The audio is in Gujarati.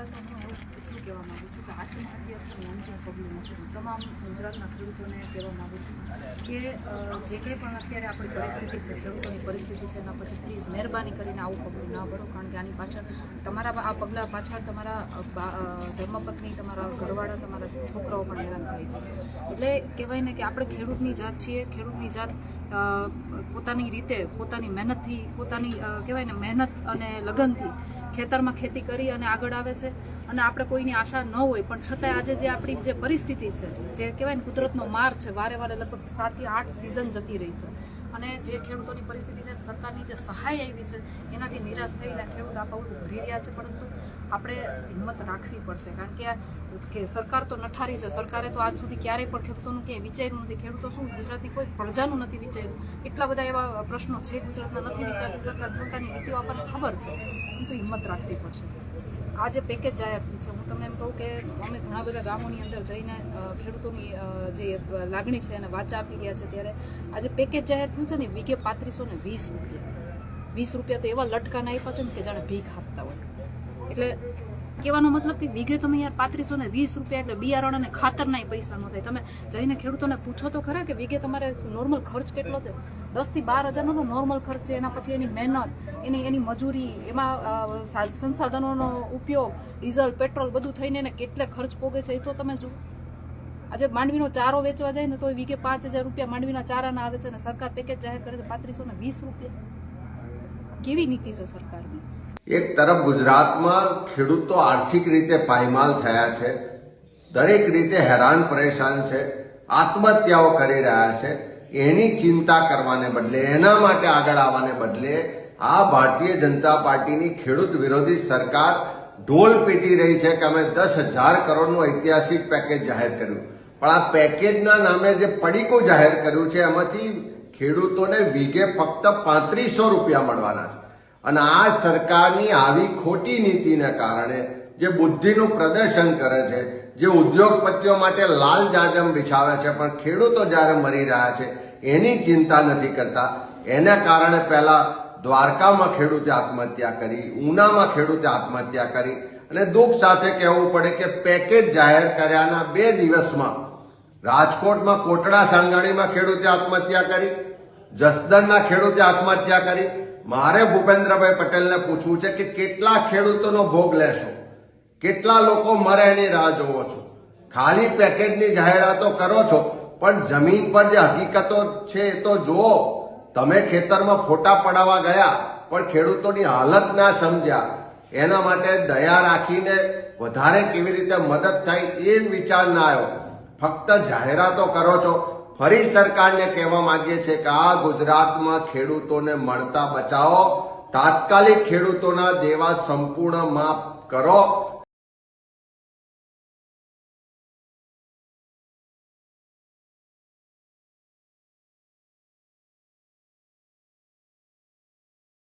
તો હું એવું એટલું કે આત્મહત્યા છે ને અંતિમ પગલું નથી તમામ ગુજરાતના ખેડૂતોને કહેવા માગું છું કે જે કંઈ પણ અત્યારે આપણી પરિસ્થિતિ છે ખેડૂતોની પરિસ્થિતિ છે એના પછી પ્લીઝ મહેરબાની કરીને આવું પગલું ના ભરો કારણ કે આની પાછળ તમારા આ પગલાં પાછળ તમારા ધર્મપત્ની તમારા ઘરવાળા તમારા છોકરાઓ પણ હેરાન થાય છે એટલે કહેવાય ને કે આપણે ખેડૂતની જાત છીએ ખેડૂતની જાત પોતાની રીતે પોતાની મહેનતથી પોતાની કહેવાય ને મહેનત અને લગનથી ખેતરમાં ખેતી કરી અને આગળ આવે છે અને આપણે કોઈની આશા ન હોય, પણ છતાંય આજે જે આપણી જે પરિસ્થિતિ છે, જે કહેવાય ને કુદરતનો માર છે, વારે વારે લગભગ સાતથી આઠ સિઝન જતી રહી છે. અને જે ખેડૂતોની પરિસ્થિતિ છે, સરકારની જે સહાય આવી છે, એનાથી નિરાશ થઈને ખેડૂત આ પગલું ભરી રહ્યા છે, પરંતુ આપણે હિંમત રાખવી પડશે. કારણ કે કે સરકાર તો નઠારી છે, સરકારે તો આજ સુધી ક્યારેય પણ ખેડૂતોનું કે વિચાર્યું નથી. ખેડૂતો શું, ગુજરાતની કોઈ પ્રજાનું નથી વિચાર્યું? એટલા બધા એવા પ્રશ્નો છે ગુજરાતના નથી વિચારતી સરકાર સરકારની નીતિઓ આપણને ખબર છે. પરંતુ હિંમત રાખવી પડશે. આ જે પેકેજ જાહેર થયું છે. હું તમને એમ કહું કે અમે ઘણા બધા ગામોની અંદર જઈને ખેડૂતોની જે લાગણી છે એને વાચા આપી ગયા છે ત્યારે આ જે પેકેજ જાહેર થયું છે ને વીઘે પાંત્રીસો ને વીસ રૂપિયા. વીસ રૂપિયા તો એવા લટકાના આપ્યા છે ને કે જાણે ભીખ આપતા હોય. એટલે કહેવાનો મતલબ કે વીઘે તમે યાર પાંત્રીસો ને વીસ રૂપિયા એટલે બિયારણ અને ખાતરના પૈસા ન થાય. તમે જઈને ખેડૂતોને પૂછો તો ખરા કે વીઘે તમારે નોર્મલ ખર્ચ કેટલો છે? દસથી બાર હજારનો તો નોર્મલ ખર્ચ છે. એના પછી એની મહેનત, એની એની મજૂરી, એમાં સંસાધનોનો ઉપયોગ, ડીઝલ, પેટ્રોલ બધું થઈને એને કેટલે ખર્ચ પોગે છે એ તો તમે જુઓ. આજે માંડવીનો ચારો વેચવા જાય ને તો વીઘે પાંચ હજાર રૂપિયા માંડવીના ચારાના આવે છે અને સરકાર પેકેજ જાહેર કરે છે પાંત્રીસો ને વીસ રૂપિયા. કેવી નીતિ છે સરકારની? એક તરફ ગુજરાતમાં ખેડૂતો આર્થિક રીતે પાયમાલ થયા છે, દરેક રીતે હેરાન પરેશાન છે, આત્મહત્યાઓ કરી રહ્યા છે, એની ચિંતા કરવાને બદલે, એના માટે આગળ આવવાને બદલે આ ભારતીય જનતા પાર્ટીની ખેડૂત વિરોધી સરકાર ઢોલ પીટી રહી છે કે અમે દસ હજાર કરોડનું ઐતિહાસિક પેકેજ જાહેર કર્યું. પણ આ પેકેજના નામે જે પડીકો જાહેર કર્યું છે, એમાંથી ખેડૂતોને વીઘે ફક્ત પાંત્રીસો રૂપિયા મળવાના છે. અને આ સરકારની આવી ખોટી નીતિને કારણે જે બુદ્ધિનું પ્રદર્શન કરે છે, જે ઉદ્યોગપતિઓ માટે લાલ જાજમ બિછાવે છે, પણ ખેડૂતો જ્યારે મરી રહ્યા છે, એની ચિંતા નથી કરતા. એના કારણે પહેલા દ્વારકામાં ખેડૂતે આત્મહત્યા કરી, ઉનામાં ખેડૂતે આત્મહત્યા કરી. અને દુઃખ સાથે કહેવું પડે કે પેકેજ જાહેર કર્યાના બે દિવસમાં રાજકોટમાં કોટડા સાંગાણીમાં ખેડૂતે આત્મહત્યા કરી, જસદણના ખેડૂતે આત્મહત્યા કરી મારે ભૂપેન્દ્રભાઈ પટેલને પૂછવું છે કે કેટલા ખેડૂતોનો ભોગ લેશો? કેટલા લોકો મરે એની રાહ જોવો છો? ખાલી પેકેજની જાહેરાતો કરો છો, પણ જમીન પર જે હકીકતો છે એ તો જુઓ. તમે ખેતરમાં ફોટા પડાવવા ગયા, પણ ખેડૂતોની હાલત ના સમજ્યા. એના માટે દયા રાખીને વધારે કેવી રીતે મદદ થાય એ વિચાર ના આવ્યો. ફક્ત જાહેરાતો કરો છો ફરી સરકારને કહેવા માંગીએ છીએ કે આ ગુજરાતમાં ખેડૂતોને મળતા બચાવો. તાત્કાલિક ખેડૂતોના દેવા સંપૂર્ણ માફ કરો.